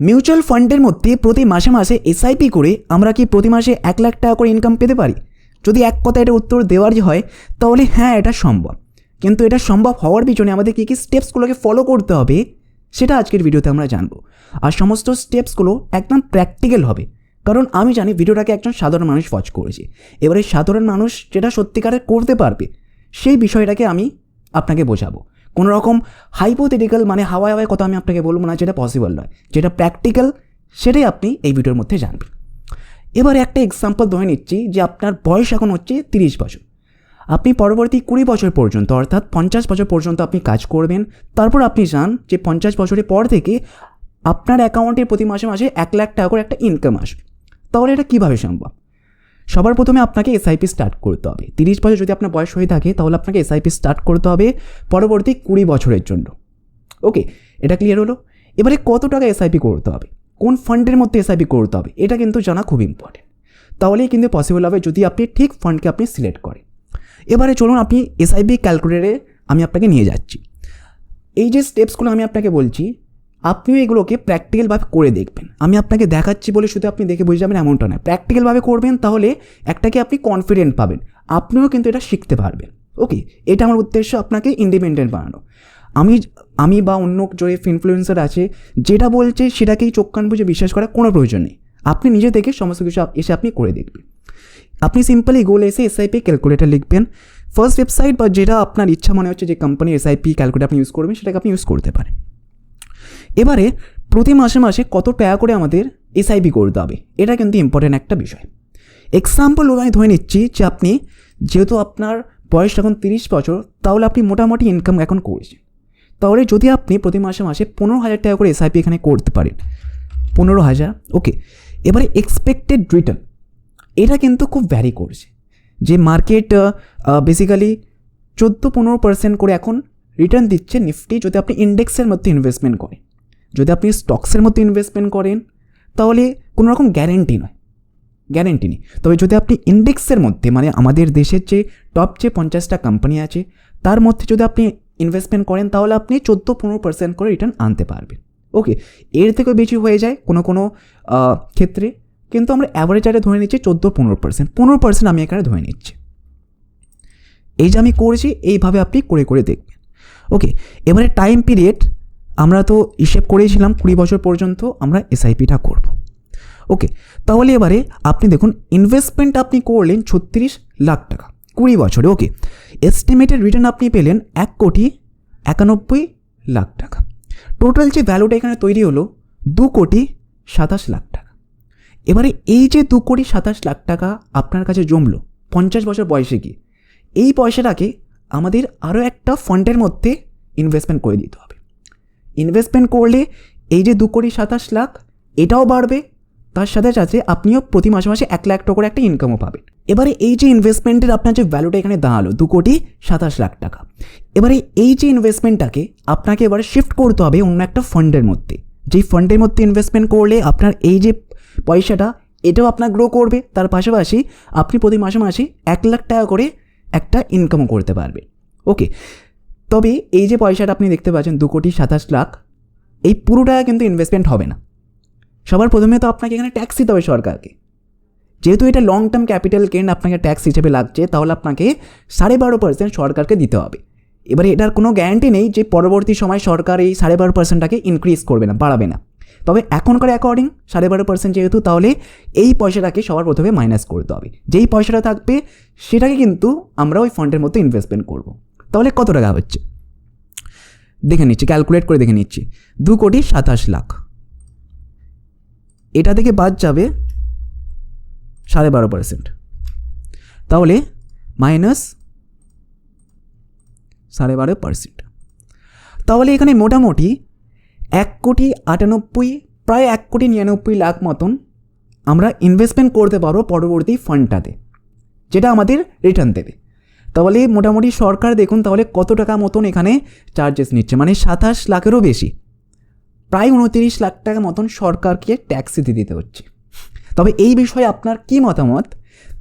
Mutual ফান্ডের মধ্যে প্রতি মাসে মাসে এসআইপি করে আমরা কি প্রতি মাসে এক লাখ টাকা করে ইনকাম পেতে পারি? যদি এক কথায় এটা উত্তর দেওয়ার হয়, তাহলে হ্যাঁ এটা সম্ভব। কিন্তু এটা সম্ভব হওয়ার পিছনে আমাদের কী কী স্টেপসগুলোকে ফলো করতে হবে, সেটা আজকের ভিডিওতে আমরা জানব। আর সমস্ত স্টেপসগুলো একদম প্র্যাকটিক্যাল হবে। কারণ আমি জানি ভিডিওটাকে একজন সাধারণ মানুষ ওয়াচ করেছে। এবারে সাধারণ মানুষ যেটা সত্যিকারে করতে পারবে, সেই বিষয়টাকে আমি আপনাকে বোঝাবো। কোনো রকম হাইপোথেটিক্যাল মানে হাওয়ায় হাওয়ায় কথা আমি আপনাকে বলব না, যেটা পসিবল নয়। যেটা প্র্যাকটিক্যাল সেটাই আপনি এই ভিডিওর মধ্যে জানবেন। এবারে একটা এক্সাম্পল ধরে নিচ্ছি যে আপনার বয়স এখন হচ্ছে তিরিশ বছর। আপনি পরবর্তী কুড়ি বছর পর্যন্ত, অর্থাৎ পঞ্চাশ বছর পর্যন্ত আপনি কাজ করবেন, তারপর আপনি চান যে পঞ্চাশ বছরের পর থেকে আপনার অ্যাকাউন্টে প্রতি মাসে মাসে এক লাখ টাকা করে একটা ইনকাম আসবে। তাহলে এটা কীভাবে সম্ভব? সবার প্রথমে আপনাকে এসআইপি স্টার্ট করতে হবে। তিরিশ বছর যদি আপনার বয়স হয়ে থাকে, তাহলে আপনাকে এসআইপি স্টার্ট করতে হবে পরবর্তী কুড়ি বছরের জন্য। ওকে এটা ক্লিয়ার হলো? এবারে কত টাকা এসআইপি করতে হবে? কোন ফান্ডের মধ্যে এসআইপি করতে হবে? এটা কিন্তু জানা খুব ইম্পর্টেন্ট তাহলেই কিন্তু পসিবল হবে যদি আপনি ঠিক ফান্ডকে আপনি সিলেক্ট করেন। এবারে চলুন আপনি এসআইপি ক্যালকুলেটারে আমি আপনাকে নিয়ে যাচ্ছি। এই যে স্টেপসগুলো আমি আপনাকে বলছি আপনিও এগুলোকে প্র্যাকটিক্যালভাবে করে দেখবেন। আমি আপনাকে দেখাচ্ছি বলে শুধু আপনি দেখে বুঝে যাবেন এমনটা নয়। প্র্যাকটিক্যালভাবে করবেন তাহলে একটাকে আপনি কনফিডেন্ট পাবেন। আপনিও কিন্তু এটা শিখতে পারবেন। ওকে? এটা আমার উদ্দেশ্য আপনাকে ইন্ডিপেন্ডেন্ট বানানো। আমি আমি বা অন্য যে ইনফ্লুয়েন্সার আছে, যেটা বলছে সেটাকেই চোখ কান বুঝে বিশ্বাস করার কোনো প্রয়োজন নেই। আপনি নিজে থেকে সমস্ত কিছু এসে আপনি করে দেখবেন। আপনি সিম্পলি গুগল এসে এসআইপি ক্যালকুলেটার লিখবেন। ফার্স্ট ওয়েবসাইট বা যেটা আপনার ইচ্ছা মনে হচ্ছে যে কোম্পানি এসআইপি ক্যালকুলেটার আপনি ইউজ করবেন, সেটাকে আপনি ইউজ করতে পারেন। এবারে প্রতি মাসে মাসে কত টাকা করে আমাদের এসআইপি করতে হবে, এটা কিন্তু ইম্পর্টেন্ট একটা বিষয়। এক্সাম্পল আমি ধরে নিচ্ছি যে আপনি যেহেতু আপনার বয়স এখন তিরিশ বছর, তাহলে আপনি মোটামুটি ইনকাম এখন করছেন। তাহলে যদি আপনি প্রতি মাসে মাসে পনেরো হাজার টাকা করে এসআইপি এখানে করতে পারেন, পনেরো হাজার ওকে এবারে এক্সপেক্টেড রিটার্ন এটা কিন্তু খুব ভ্যারি করছে। যে মার্কেট বেসিক্যালি চোদ্দ পনেরো পার্সেন্ট করে এখন রিটার্ন দিচ্ছে নিফটি যদি আপনি ইন্ডেক্সের মধ্যে ইনভেস্টমেন্ট করেন। যদি আপনি স্টকসের মধ্যে ইনভেস্টমেন্ট করেন, তাহলে কোনো রকম গ্যারেন্টি নয়। গ্যারেন্টি নেই। তবে যদি আপনি ইন্ডেক্সের মধ্যে মানে আমাদের দেশের যে টপ যে পঞ্চাশটা কোম্পানি আছে, তার মধ্যে যদি আপনি ইনভেস্টমেন্ট করেন, তাহলে আপনি চোদ্দ পনেরো পার্সেন্ট করে রিটার্ন আনতে পারবেন। ওকে এর থেকেও বেশি হয়ে যায় কোনো কোনো ক্ষেত্রে। কিন্তু আমরা অ্যাভারেজ আরে ধরে নিচ্ছি চোদ্দ পনেরো পার্সেন্ট পনেরো পার্সেন্ট আমি এখানে ধরে নিচ্ছি। এই যে আমি করেছি, এইভাবে আপনি করে করে দেখবেন। ওকে এবারে টাইম পিরিয়ড আমরা তো হিসেব করেছিলাম কুড়ি বছর পর্যন্ত আমরা এসআইপিটা করব। ওকে তাহলে এবারে আপনি দেখুন ইনভেস্টমেন্ট আপনি করলেন ছত্রিশ লাখ টাকা, কুড়ি বছরে ওকে এস্টিমেটেড রিটার্ন আপনি পেলেন এক কোটি একানব্বই লাখ টাকা। টোটাল যে ভ্যালুটা এখানে তৈরি হলো, দু কোটি সাতাশ লাখ টাকা। এবারে এই যে দু কোটি সাতাশ লাখ টাকা আপনার কাছে জমলো, পঞ্চাশ বছর বয়সে গিয়ে, এই পয়সাটাকে আমাদের আরও একটা ফান্ডের মধ্যে ইনভেস্টমেন্ট করে দিতে হবে। ইনভেস্টমেন্ট করলে এই যে দু কোটি সাতাশ লাখ, এটাও বাড়বে। তার সাথে সাথে আপনিও প্রতি মাসে মাসে এক লাখ টাকা করে একটা ইনকামও পাবেন। এবারে এই যে ইনভেস্টমেন্টের আপনার যে ভ্যালুটা এখানে দাঁড়াল, দু কোটি সাতাশ লাখ টাকা। এবারে এই যে ইনভেস্টমেন্টটাকে আপনাকে এবারে শিফট করতে হবে অন্য একটা ফান্ডের মধ্যে। যেই ফান্ডের মধ্যে ইনভেস্টমেন্ট করলে আপনার এই যে পয়সাটা, এটাও আপনার গ্রো করবে। তার পাশাপাশি আপনি প্রতি মাসে মাসে এক লাখ টাকা করে একটা ইনকামও করতে পারবে ওকে তবে এই যে পয়সাটা আপনি দেখতে পাচ্ছেন, দু কোটি সাতাশ লাখ, এই পুরো টাকা কিন্তু ইনভেস্টমেন্ট হবে না। সবার প্রথমে তো আপনাকে এখানে ট্যাক্স দিতে হবে সরকারকে। যেহেতু এটা লং টার্ম ক্যাপিটাল গেন আপনাকে ট্যাক্স হিসেবে লাগছে, তাহলে আপনাকে সাড়ে বারো পার্সেন্ট সরকারকে দিতে হবে। এবারে এটার কোনো গ্যারান্টি নেই যে পরবর্তী সময় সরকার এই সাড়ে বারো পার্সেন্টটাকে ইনক্রিজ করবে না, বাড়াবে না। তবে এখনকার অ্যাকর্ডিং সাড়ে বারো পার্সেন্ট যেহেতু, তাহলে এই পয়সাটাকে সবার প্রথমে মাইনাস করতে হবে। যেই পয়সাটা থাকবে, সেটাকে কিন্তু আমরা ওই ফান্ডের মধ্যে ইনভেস্টমেন্ট করব। তাহলে কত টাকা হচ্ছে? দেখে নিচ্ছি ক্যালকুলেট করে দেখে নিচ্ছি। দু কোটি সাতাশ লাখ। এটা থেকে বাদ যাবে সাড়ে বারো পার্সেন্ট তাহলে মাইনাস সাড়ে বারো পার্সেন্ট তাহলে এখানে মোটামুটি এক কোটি আটানব্বই, প্রায় এক কোটি নিরানব্বই লাখ মতন আমরা ইনভেস্টমেন্ট করতে পারব পরবর্তী ফান্ডটাতে যেটা আমাদের রিটার্ন দেবে। তাহলে মোটামুটি সরকার দেখুন তাহলে কত টাকা মতন এখানে চার্জেস নিচ্ছে। মানে সাতাশ লাখেরও বেশি। প্রায় উনতিরিশ লাখ টাকা মতন সরকারকে ট্যাক্স দিতে দিতে হচ্ছে। তবে এই বিষয়ে আপনার কী মতামত?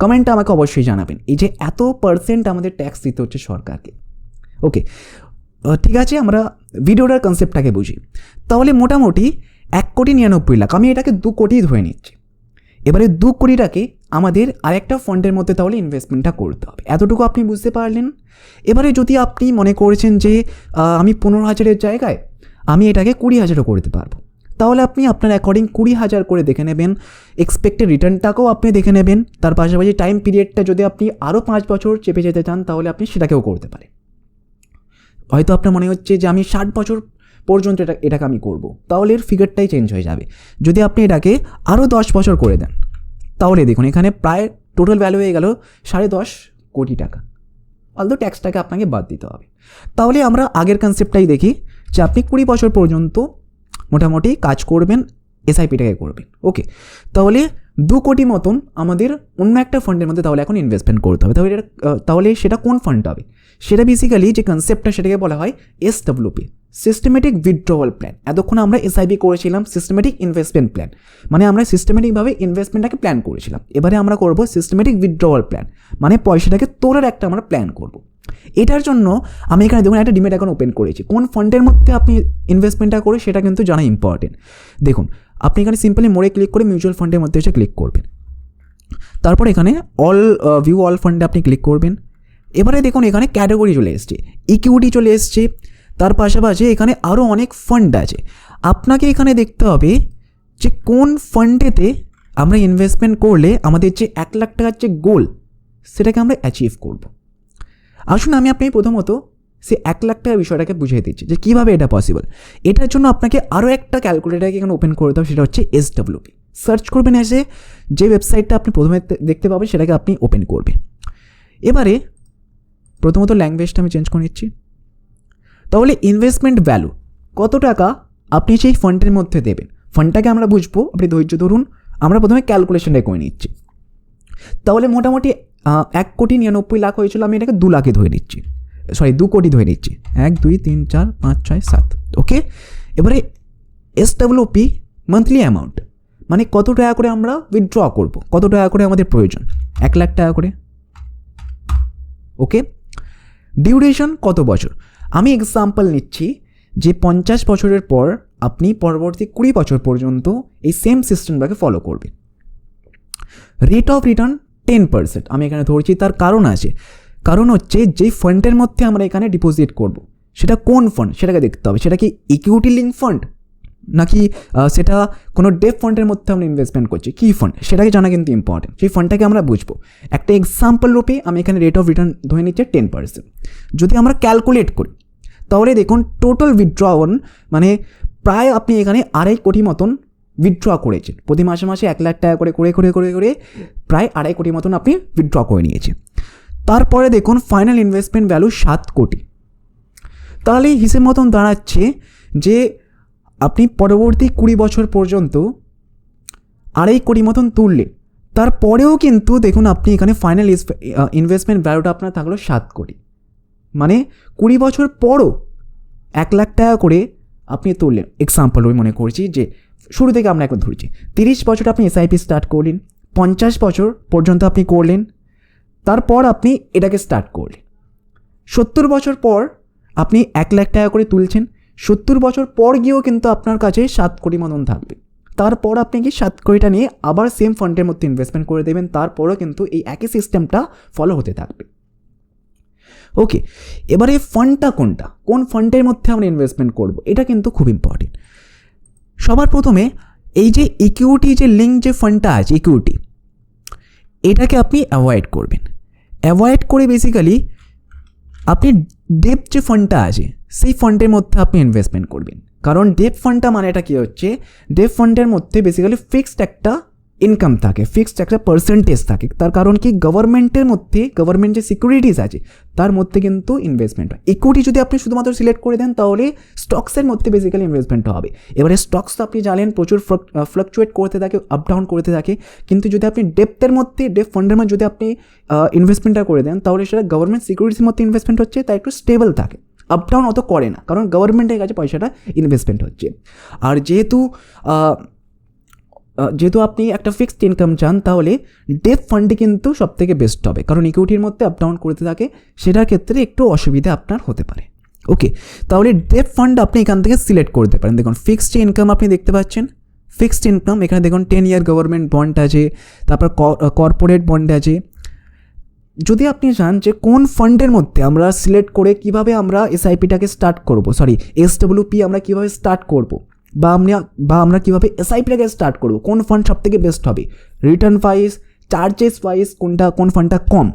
কমেন্টে আমাকে অবশ্যই জানাবেন। এই যে এত পার্সেন্ট আমাদের ট্যাক্স দিতে হচ্ছে সরকারকে। ওকে ঠিক আছে, আমরা ভিডিওটার কনসেপ্টটাকে বুঝি। তাহলে মোটামুটি এক কোটি নিরানব্বই লাখ, আমি এটাকে দু কোটি ধরে নিচ্ছি। এবারে দু কোটিটাকে আমাদের আরেকটা ফান্ডের মধ্যে তাহলে ইনভেস্টমেন্টটা করতে হবে। এতটুকু আপনি বুঝতে পারলেন? এবারে যদি আপনি মনে করেছেন যে আমি পনেরো হাজারের জায়গায় আমি এটাকে কুড়ি হাজারও করতে পারব। তাহলে আপনি আপনার অ্যাকর্ডিং কুড়ি হাজার করে দেখে নেবেন। এক্সপেক্টেড রিটার্নটাকেও আপনি দেখে নেবেন। তার পাশাপাশি টাইম পিরিয়ডটা যদি আপনি আরও পাঁচ বছর চেপে যেতে চান, তাহলে আপনি সেটাকেও করতে পারেন। হয়তো আপনার মনে হচ্ছে যে, আমি ষাট বছর পর্যন্ত এটা, এটাকে আমি করব। তাহলে এর ফিগারটাই চেঞ্জ হয়ে যাবে। যদি আপনি এটাকে আরও দশ বছর করে দেন, তাহলে দেখুন এখানে প্রায় টোটাল ভ্যালু হয়ে গেল সাড়ে দশ কোটি টাকা। অলদো ট্যাক্সটাকে আপনাকে বাদ দিতে হবে। তাহলে আমরা আগের কনসেপ্টটাই দেখি যে আপনি কুড়ি বছর পর্যন্ত মোটামুটি কাজ করবেন এসআইপিটাকে করবেন। ওকে তাহলে দু কোটি মতন আমাদের অন্য একটা ফান্ডের মধ্যে তাহলে এখন ইনভেস্টমেন্ট করতে হবে। তাহলে তাহলে সেটা কোন ফান্ড হবে? সেটা বেসিক্যালি যে কনসেপ্টটা সেটাকে বলা হয় S W P systematic withdrawal plan এতক্ষণ আমরা এসআইপি করেছিলাম সিস্টেমেটিক ইনভেস্টমেন্ট প্ল্যান মানে আমরা সিস্টেমেটিকভাবে ইনভেস্টমেন্টটাকে প্ল্যান করেছিলাম। এবারে আমরা করব সিস্টেমেটিক উইথড্রওয়াল প্ল্যান মানে পয়সাটাকে তোলার একটা আমরা প্ল্যান করব। এটার জন্য আমি এখানে দেখুন একটা ডিমেট অ্যাকাউন্ট ওপেন করেছি। কোন ফান্ডের মধ্যে আপনি ইনভেস্টমেন্টটা করে সেটা কিন্তু জানা ইম্পর্টেন্ট দেখুন, আপনি এখানে সিম্পলি মোড়ে ক্লিক করে মিউচুয়াল ফান্ডের মধ্যে এসে ক্লিক করবেন। তারপর এখানে অল ভিউ অল ফান্ডে আপনি ক্লিক করবেন। এবারে দেখুন এখানে ক্যাটাগরি চলে এসছে। ইকুইটি চলে এসছে। তার পাশাপাশি এখানে আরও অনেক ফান্ড আছে। আপনাকে এখানে দেখতে হবে যে কোন ফান্ডেতে আমরা ইনভেস্টমেন্ট করলে আমাদের যে এক লাখ টাকার যে গোল সেটাকে আমরা অ্যাচিভ করব। আসুন আমি আপনি প্রথমত সে এক লাখ টাকার বিষয়টাকে বুঝিয়ে দিচ্ছি যে কীভাবে এটা পসিবল এটার জন্য আপনাকে আরও একটা ক্যালকুলেটারকে এখানে ওপেন করে হবে সেটা হচ্ছে এস ডাব্লিউপি সার্চ করবেন এসে যে ওয়েবসাইটটা আপনি প্রথমে দেখতে পাবেন, সেটাকে আপনি ওপেন করবেন। এবারে প্রথমত ল্যাঙ্গুয়েজটা আমি চেঞ্জ করে নিচ্ছি। তাহলে ইনভেস্টমেন্ট ভ্যালু কত টাকা আপনি সেই ফান্ডের মধ্যে দেবেন? ফান্ডটাকে আমরা বুঝব, আপনি ধৈর্য ধরুন, আমরা প্রথমে ক্যালকুলেশনটা করে নিচ্ছি। তাহলে মোটামুটি এক কোটি নিরানব্বই লাখ হয়েছিল, আমি এটাকে দু লাখে ধরে নিচ্ছি। সরি দু কোটি ধরে নিচ্ছি। এক, দুই, তিন, চার, পাঁচ, ছয়, সাত। ওকে এবারে এস ডাব্লিউপি মান্থলি অ্যামাউন্ট মানে কত টাকা করে আমরা উইথড্র করব? কত টাকা করে আমাদের প্রয়োজন? এক লাখ টাকা করে। ওকে ডিউরেশন কত বছর? আমি এক্সাম্পল নিচ্ছি যে পঞ্চাশ বছরের পর আপনি পরবর্তী কুড়ি বছর পর্যন্ত এই সেম সিস্টেমটাকে ফলো করবেন। Rate of return ten percent আমি এখানে ধরছি, তার কারণ আছে। কারণ হচ্ছে যে ফান্ডের মধ্যে আমরা এখানে ডিপোজিট করব, সেটা কোন ফান্ড সেটাকে দেখতে হবে। সেটা কি ইকুইটি লিঙ্ক ফান্ড নাকি সেটা কোনো ডেপ ফান্ডের মধ্যে আমরা ইনভেস্টমেন্ট করছি? কী ফান্ড সেটাকে জানা কিন্তু ইম্পর্টেন্ট সেই ফান্ডটাকে আমরা বুঝব। একটা এক্সাম্পল রূপে আমি এখানে রেট অফ রিটার্ন ধরে নিচ্ছি টেন পার্সেন্ট যদি আমরা ক্যালকুলেট করি, তাহলে দেখুন টোটাল উইথড্রন মানে প্রায় আপনি এখানে আড়াই কোটি মতন উইথড্র করেছেন। প্রতি মাসে মাসে এক লাখ টাকা করে করে করে করে করে প্রায় আড়াই কোটি মতন আপনি উইথড্র করে নিয়েছেন। তারপরে দেখুন ফাইনাল ইনভেস্টমেন্ট ভ্যালু সাত কোটি। তাহলে হিসেব মতন দাঁড়াচ্ছে যে আপনি পরবর্তী কুড়ি বছর পর্যন্ত আড়াই কোটি মতন তুললেন তারপরেও কিন্তু দেখুন আপনি এখানে ফাইনাল ইনভেস্টমেন্ট ভ্যালুটা আপনার থাকল সাত কোটি। মানে কুড়ি বছর পরও এক লাখ টাকা করে আপনি তুললেন। এক্সাম্পল আমি মনে করছি যে, শুরু থেকে আমরা এখন ধরছি, তিরিশ বছর আপনি এসআইপি স্টার্ট করলেন, পঞ্চাশ বছর পর্যন্ত আপনি করলেন, তারপর আপনি এটাকে স্টার্ট করলেন। সত্তর বছর পর আপনি এক লাখ টাকা করে তুলছেন সত্তর বছর পর গিয়েও কিন্তু আপনার কাছে সাত কোটি মতন থাকবে। তারপর আপনি কি সাত কোটিটা নিয়ে আবার সেম ফান্ডের মধ্যে ইনভেস্টমেন্ট করে দেবেন? তারপরেও কিন্তু এই একই সিস্টেমটা ফলো হতে থাকবে। ওকে এবারে ফান্ডটা কোনটা? কোন ফান্ডের মধ্যে আমরা ইনভেস্টমেন্ট করব? এটা কিন্তু খুব ইম্পর্টেন্ট সবার প্রথমে এই যে ইকুইটি যে লিঙ্ক যে ফান্ডটা আছে ইকুইটি এটাকে আপনি অ্যাভয়েড করবেন। অ্যাভয়েড করে বেসিক্যালি আপনি ডেপ যে ফান্ডটা আছে সেই ফান্ডের মধ্যে আপনি ইনভেস্টমেন্ট করবেন। কারণ ডেপ ফান্ডটা মানে এটা কী হচ্ছে? ডেপ ফান্ডের মধ্যে বেসিক্যালি ফিক্সড একটা ইনকাম থাকে ফিক্সড একটা পার্সেন্টেজ থাকে। তার কারণ কি? গভর্নমেন্টের মধ্যে গভর্নমেন্ট যে সিকিউরিটিস আছে, তার মধ্যে কিন্তু ইনভেস্টমেন্ট হয়। ইকুইটি যদি আপনি শুধুমাত্র সিলেক্ট করে দেন, তাহলে স্টকসের মধ্যে বেসিক্যালি ইনভেস্টমেন্ট হবে। এবারে স্টকস তো আপনি জানেন, প্রচুর ফ্লাকচুয়েট করতে থাকে আপ ডাউন করতে থাকে। কিন্তু যদি আপনি ডেপথের মধ্যে ডেপ ফান্ডের মধ্যে যদি আপনি ইনভেস্টমেন্টটা করে দেন, তাহলে সেটা গভর্নমেন্ট সিকিউরিটির মধ্যে ইনভেস্টমেন্ট হচ্ছে তাই একটু স্টেবল থাকে। আপ ডাউন অত করে না। কারণ গভর্নমেন্টের কাছে পয়সাটা ইনভেস্টমেন্ট হচ্ছে। আর যেহেতু যেহেতু আপনি একটা ফিক্সড ইনকাম চান, তাহলে ডেপ ফান্ডে কিন্তু সব থেকে বেস্ট হবে। কারণ ইকুইটির মধ্যে আপ ডাউন করতে থাকে, সেটার ক্ষেত্রে একটু অসুবিধা আপনার হতে পারে। ওকে তাহলে ডেপ ফান্ড আপনি এখান থেকে সিলেক্ট করতে পারেন। দেখুন ফিক্সড ইনকাম আপনি দেখতে পাচ্ছেন। ফিক্সড ইনকাম এখানে দেখুন টেন ইয়ার গভর্নমেন্ট বন্ড আছে, তারপর কর্পোরেট বন্ড আছে যদি আপনি চান যে কোন ফান্ডের মধ্যে আমরা সিলেক্ট করে কীভাবে আমরা এসআইপিটাকে স্টার্ট করব সরি এসডব্লিউপি আমরা কীভাবে স্টার্ট করব, বা আমরা বা আমরা কীভাবে এসআইপিটাকে স্টার্ট করব, কোন ফান্ড সব থেকে বেস্ট হবে রিটার্ন ওয়াইজ চার্জেস ওয়াইজ কোনটা, কোন ফান্ডটা কম,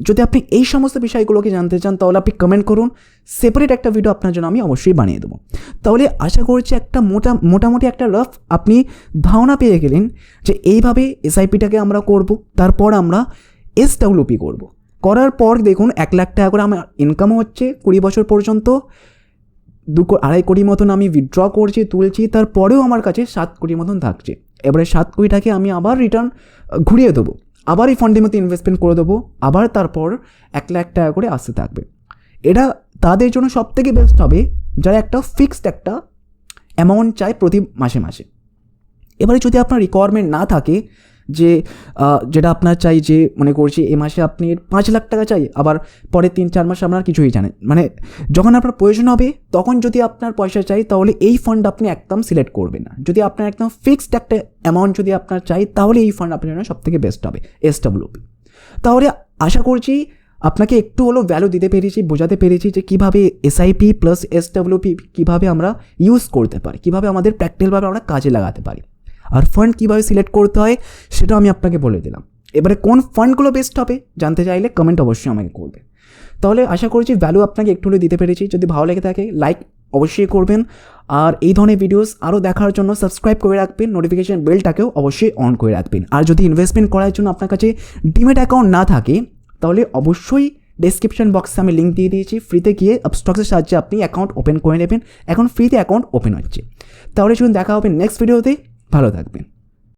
যদি আপনি এই সমস্ত বিষয়গুলোকে জানতে চান, তাহলে আপনি কমেন্ট করুন সেপারেট একটা ভিডিও আপনার জন্য আমি অবশ্যই বানিয়ে দেবো। তাহলে আশা করছি একটা মোটা, মোটামুটি একটা রফ আপনি ধারণা পেয়ে গেলেন যে এইভাবে এসআইপিটাকে আমরা করব, তারপর আমরা এসডাব্লিউপি করব। করার পর দেখুন এক লাখ টাকা করে আমার ইনকামও হচ্ছে কুড়ি বছর পর্যন্ত। দু আড়াই কোটি মতন আমি উইথড্র করছি, তুলছি, তারপরেও আমার কাছে সাত কোটি মতন থাকছে। এবারে সাত কোটিটাকে আমি আবার রিটার্ন ঘুরিয়ে দেবো। আবার এই ফান্ডের মধ্যে ইনভেস্টমেন্ট করে দেবো। আবার তারপর এক লাখ টাকা করে আসতে থাকবে। এটা তাদের জন্য সব থেকে বেস্ট হবে, যারা একটা ফিক্সড একটা অ্যামাউন্ট চায় প্রতি মাসে মাসে। এবারে যদি আপনার রিকোয়ারমেন্ট না থাকে যে যেটা আপনার চাই যে, মনে করছি এ মাসে আপনি পাঁচ লাখ টাকা চাই, আবার পরে তিন চার মাসে আপনার কিছুই জানেন। মানে যখন আপনার প্রয়োজন হবে, তখন যদি আপনার পয়সা চাই, তাহলে এই ফান্ড আপনি একদম সিলেক্ট করবেন না। যদি আপনার একদম ফিক্সড একটা অ্যামাউন্ট যদি আপনার চাই, তাহলে এই ফান্ড আপনার জন্য সবথেকে বেস্ট হবে এস এসডব্লিউপি তাহলে আশা করছি আপনাকে একটু হলেও ভ্যালু দিতে পেরেছি, বোঝাতে পেরেছি যে কীভাবে এসআইপি প্লাস এস এসডব্লিউপি কীভাবে আমরা ইউজ করতে পারি, কীভাবে আমাদের প্র্যাকটিক্যালভাবে আমরা কাজে লাগাতে পারি। আর ফান্ড কীভাবে সিলেক্ট করতে হয়, সেটাও আমি আপনাকে বলে দিলাম। এবারে কোন ফান্ডগুলো বেস্ট হবে, জানতে চাইলে কমেন্ট অবশ্যই আমাকে করবে। তাহলে আশা করছি ভ্যালু আপনাকে একটু হলে দিতে পেরেছি। যদি ভালো লেগে থাকে লাইক অবশ্যই করবেন। আর এই ধরনের ভিডিওস আরও দেখার জন্য সাবস্ক্রাইব করে রাখবেন নোটিফিকেশন বেলটাকেও অবশ্যই অন করে রাখবেন। আর যদি ইনভেস্টমেন্ট করার জন্য আপনার কাছে ডিমেট অ্যাকাউন্ট না থাকে, তাহলে অবশ্যই ডেসক্রিপশন বক্সে আমি লিঙ্ক দিয়ে দিয়েছি। ফ্রিতে গিয়ে আপস্টক্সের সাহায্যে আপনি অ্যাকাউন্ট ওপেন করে নেবেন। এখন ফ্রিতে অ্যাকাউন্ট ওপেন হচ্ছে। তাহলে শুধু দেখা হবে নেক্সট ভিডিওতে ভালো থাকবেন।